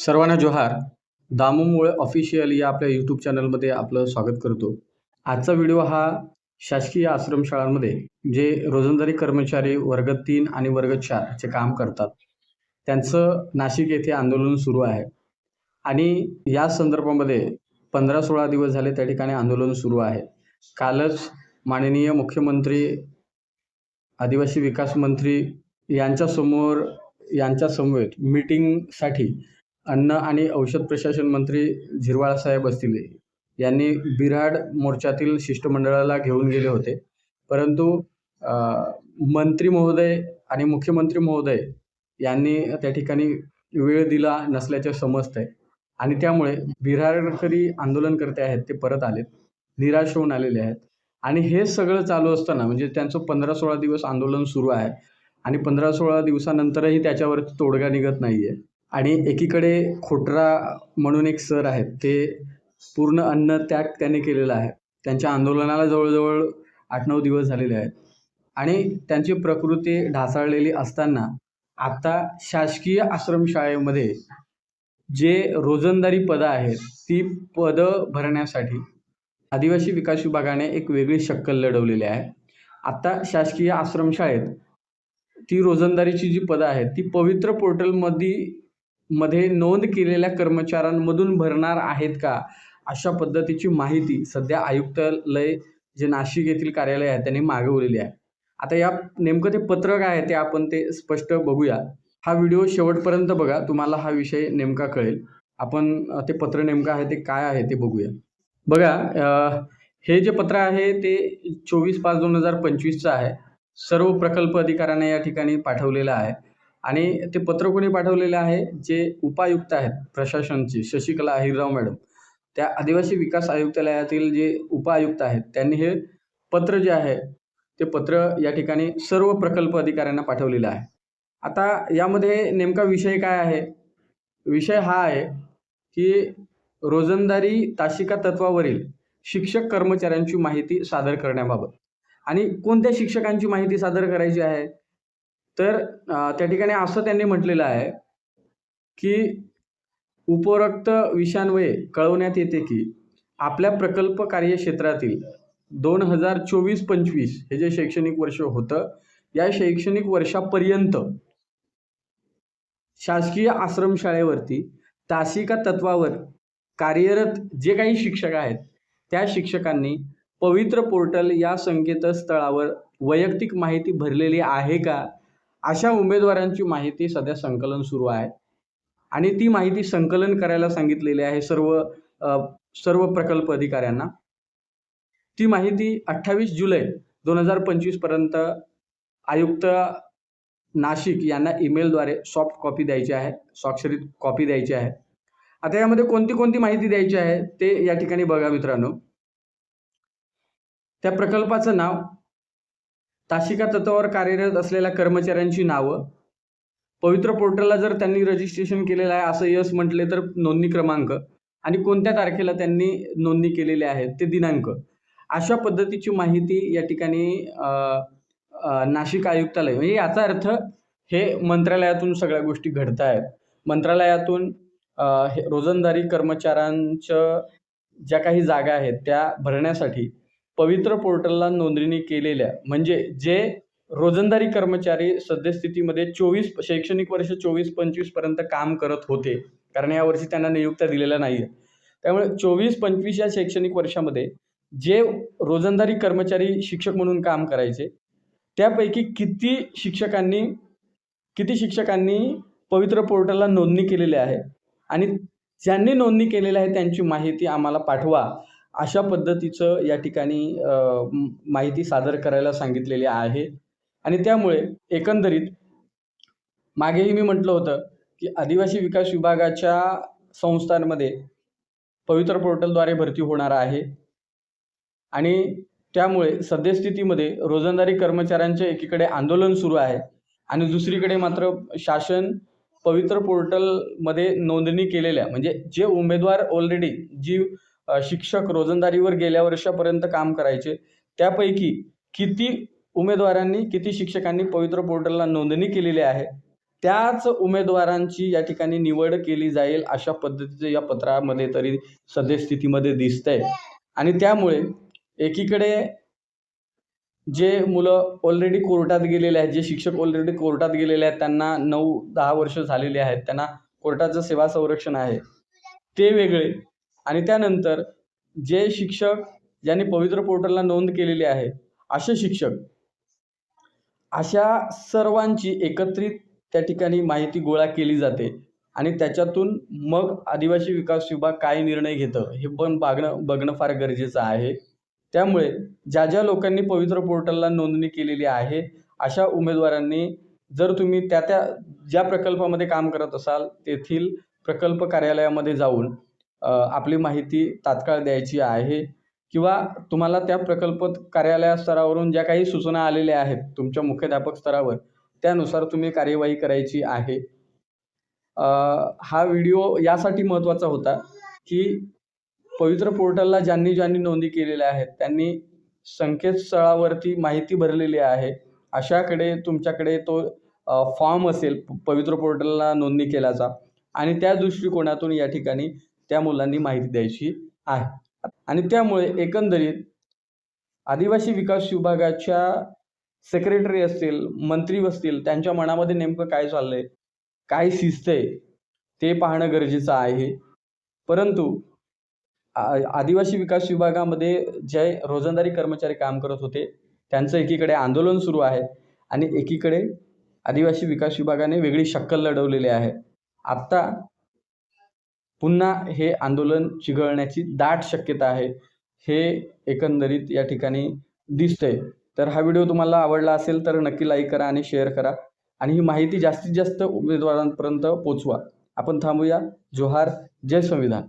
सर्वांना जोहार. दामूमुळे ऑफिशियल या आपल्या यूट्यूब चॅनलमध्ये आपलं स्वागत करतो. आजचा व्हिडिओ हा शासकीय आश्रमशाळांमध्ये जे रोजंदारी कर्मचारी वर्ग तीन आणि वर्ग चारचे काम करतात. त्यांचं नाशिक येथे आंदोलन सुरू आहे. आणि या संदर्भामध्ये पंधरा सोळा दिवस झाले त्या ठिकाणी आंदोलन सुरू आहे. कालच माननीय मुख्यमंत्री आदिवासी विकास मंत्री यांच्यासमोर यांच्यासमवेत मीटिंगसाठी अन्न आणि औषध प्रशासन मंत्री झिरवाळासाहेब असतील यांनी बिराड मोर्चातील शिष्टमंडळाला घेऊन गेले होते. परंतु मंत्री महोदय आणि मुख्यमंत्री महोदय यांनी त्या ठिकाणी वेळ दिला नसल्याचे समजतंय आणि त्यामुळे बिराडकरी आंदोलनकर्ते आहेत ते परत आलेत निराश होऊन आलेले आहेत. आणि हे सगळं चालू असताना म्हणजे त्यांचं पंधरा सोळा दिवस आंदोलन सुरू आहे आणि पंधरा सोळा दिवसानंतरही त्याच्यावरती तोडगा निघत नाही आहे आणि एकीकडे खोटरा म्हणून एक सर आहेत ते पूर्ण अन्न त्याग त्यांनी केलेला आहे. त्यांच्या आंदोलनाला जवळजवळ आठ नऊ दिवस झालेले आहेत. आणि त्यांची प्रकृती ढासळलेली असताना आता शासकीय आश्रमशाळेमध्ये जे रोजंदारी पदं आहेत ती पदं भरण्यासाठी आदिवासी विकास विभागाने एक वेगळी शक्कल लढवलेली आहे. आता शासकीय आश्रमशाळेत ती रोजंदारीची जी पदं आहेत ती पवित्र पोर्टलमध्ये मध्ये नोंद केलेल्या कर्मचाऱ्यांमधून भरणार आहेत का? अशा पद्धतीची माहिती सध्या आयुक्तालय जे नाशिक येथील कार्यालय आहे त्यांनी मागवलेली आहे. आता या नेमकं ते पत्र काय आहे ते आपण ते स्पष्ट बघूया. हा व्हिडिओ शेवटपर्यंत बघा तुम्हाला हा विषय नेमका कळेल. आपण ते पत्र नेमकं आहे ते काय आहे ते बघूया. बघा हे जे पत्र आहे ते चोवीस पाच दोन हजार पंचवीसचं आहे. सर्व प्रकल्प अधिकाऱ्यांना या ठिकाणी पाठवलेलं आहे. आणि ते पत्र कोणी पाठवलेलं आहे? जे उपायुक्त आहेत प्रशासनचे शशिकला अहिरराव मॅडम. त्या आदिवासी विकास आयुक्तालयातील जे उपायुक्त आहेत त्यांनी हे पत्र जे आहे ते पत्र या ठिकाणी सर्व प्रकल्प अधिकाऱ्यांना पाठवलेलं आहे. आता यामध्ये नेमका विषय काय आहे? विषय हा आहे की रोजंदारी तासिका तत्वावरील शिक्षक कर्मचाऱ्यांची माहिती सादर करण्याबाबत. आणि कोणत्या शिक्षकांची माहिती सादर करायची आहे? तर त्या ठिकाणी असं त्यांनी म्हटलेलं आहे की उपरोक्त विषयांवये कळवण्यात येते की आपल्या प्रकल्प कार्यक्षेत्रातील दोन हजार चोवीस पंचवीस हे जे शैक्षणिक वर्ष होतं या शैक्षणिक वर्षापर्यंत शासकीय आश्रमशाळेवरती तासिका तत्वावर कार्यरत जे काही शिक्षक आहेत त्या शिक्षकांनी पवित्र पोर्टल या संकेतस्थळावर वैयक्तिक माहिती भरलेली आहे का? अशा उमेदवारांची माहिती सध्या संकलन सुरू आहे. आणि ती माहिती संकलन करायला सांगितलेली आहे सर्व सर्व प्रकल्प अधिकाऱ्यांना. ती माहिती अठ्ठावीस जुलै दोन हजार पंचवीसपर्यंत आयुक्त नाशिक यांना ईमेलद्वारे सॉफ्ट कॉपी द्यायची आहे स्वाक्षरित कॉपी द्यायची आहे. आता यामध्ये कोणती कोणती माहिती द्यायची आहे ते या ठिकाणी बघा मित्रांनो. त्या प्रकल्पाचं नाव तासिका तत्वावर कार्यरत असलेल्या कर्मचाऱ्यांची नावं. पवित्र पोर्टलला जर त्यांनी रजिस्ट्रेशन केलेलं आहे असं यस म्हटले तर नोंदणी क्रमांक आणि कोणत्या तारखेला त्यांनी नोंदणी केलेली आहे ते दिनांक. अशा पद्धतीची माहिती या ठिकाणी नाशिक आयुक्तालय म्हणजे याचा अर्थ हे मंत्रालयातून सगळ्या गोष्टी घडत आहेत. मंत्रालयातून हे रोजंदारी कर्मचाऱ्यांच्या ज्या काही जागा आहेत त्या भरण्यासाठी पवित्र पोर्टलला नोंदणी केलेल्या म्हणजे जे रोजंदारी कर्मचारी सद्यस्थितीमध्ये चोवीस शैक्षणिक वर्ष चोवीस पंचवीसपर्यंत काम करत होते. कारण यावर्षी त्यांना नियुक्त्या दिलेल्या नाही आहे त्यामुळे चोवीस पंचवीस या शैक्षणिक वर्षामध्ये जे रोजंदारी कर्मचारी शिक्षक म्हणून काम करायचे त्यापैकी किती शिक्षकांनी किती शिक्षकांनी पवित्र पोर्टलला नोंदणी केलेली आहे? आणि ज्यांनी नोंदणी केलेली आहे त्यांची माहिती आम्हाला पाठवा. अशा पद्धतीचं या ठिकाणी माहिती सादर करायला सांगितलेली आहे. आणि त्यामुळे एकंदरीत मागेही मी म्हटलं होतं की आदिवासी विकास विभागाच्या संस्थांमध्ये पवित्र पोर्टलद्वारे भरती होणार आहे. आणि त्यामुळे सद्यस्थितीमध्ये रोजंदारी कर्मचाऱ्यांचे एकीकडे आंदोलन सुरू आहे. आणि दुसरीकडे मात्र शासन पवित्र पोर्टलमध्ये नोंदणी केलेल्या म्हणजे जे उमेदवार ऑलरेडी जी शिक्षक रोजंदारीवर गेल्या वर्षापर्यंत काम करायचे. त्यापैकी किती उमेदवारांनी किती शिक्षकांनी पवित्र पोर्टलला नोंदणी केलेली आहे त्याच उमेदवारांची या ठिकाणी निवड केली जाईल अशा पद्धतीचं या पत्रामध्ये तरी सद्यस्थितीमध्ये दिसतंय. आणि त्यामुळे एकीकडे जे मुलं ऑलरेडी कोर्टात गेलेले आहेत जे शिक्षक ऑलरेडी कोर्टात गेलेले आहेत त्यांना नऊ दहा वर्ष झालेली आहेत त्यांना कोर्टाचं सेवा संरक्षण आहे ते वेगळे आणि त्यानंतर जे शिक्षक ज्यांनी पवित्र पोर्टलला नोंद केलेली आहे असे शिक्षक अशा सर्वांची एकत्रित त्या ठिकाणी माहिती गोळा केली जाते आणि त्याच्यातून मग आदिवासी विकास विभाग काय निर्णय घेतं हे पण बघणं बघणं फार गरजेचं आहे. त्यामुळे ज्या ज्या लोकांनी पवित्र पोर्टलला नोंदणी केलेली आहे अशा उमेदवारांनी जर तुम्ही त्या त्या ज्या प्रकल्पामध्ये काम करत असाल तेथील प्रकल्प कार्यालयामध्ये जाऊन आपली माहिती तात्काळ द्यायची आहे किंवा तुम्हाला त्या प्रकल्प कार्यालय स्तरावरून ज्या काही सूचना आलेल्या आहेत तुमच्या मुख्याध्यापक स्तरावर त्यानुसार तुम्ही कार्यवाही करायची आहे. हा व्हिडिओ यासाठी महत्त्वाचा होता की पवित्र पोर्टलला ज्यांनी ज्यांनी नोंदी केलेल्या आहेत त्यांनी संकेतस्थळावरती माहिती भरलेली आहे. अशाकडे तुमच्याकडे तो फॉर्म असेल पवित्र पोर्टलला नोंदणी केल्याचा आणि त्या दृष्टिकोनातून या ठिकाणी त्या मुलांनी माहिती द्यायची आहे. आणि त्यामुळे एकंदरीत आदिवासी विकास विभागाच्या सेक्रेटरी असतील मंत्री असतील त्यांच्या मनामध्ये नेमकं काय चाललंय काय शिस्त आहे ते पाहणं गरजेचं आहे. परंतु आ- आदिवासी विकास विभागामध्ये जे रोजंदारी कर्मचारी काम करत होते त्यांचं एकीकडे आंदोलन सुरू आहे आणि एकीकडे आदिवासी विकास विभागाने वेगळी शक्कल लढवलेली आहे. आत्ता पुन्हा हे आंदोलन चिघळण्याची दाट शक्यता आहे हे एकंदरीत या ठिकाणी दिसतंय. तर हा व्हिडिओ तुम्हाला आवडला असेल तर नक्की लाईक करा आणि शेअर करा. आणि ही माहिती जास्तीत जास्त उमेदवारांपर्यंत पोचवा. आपण थांबूया. जोहार. जय संविधान.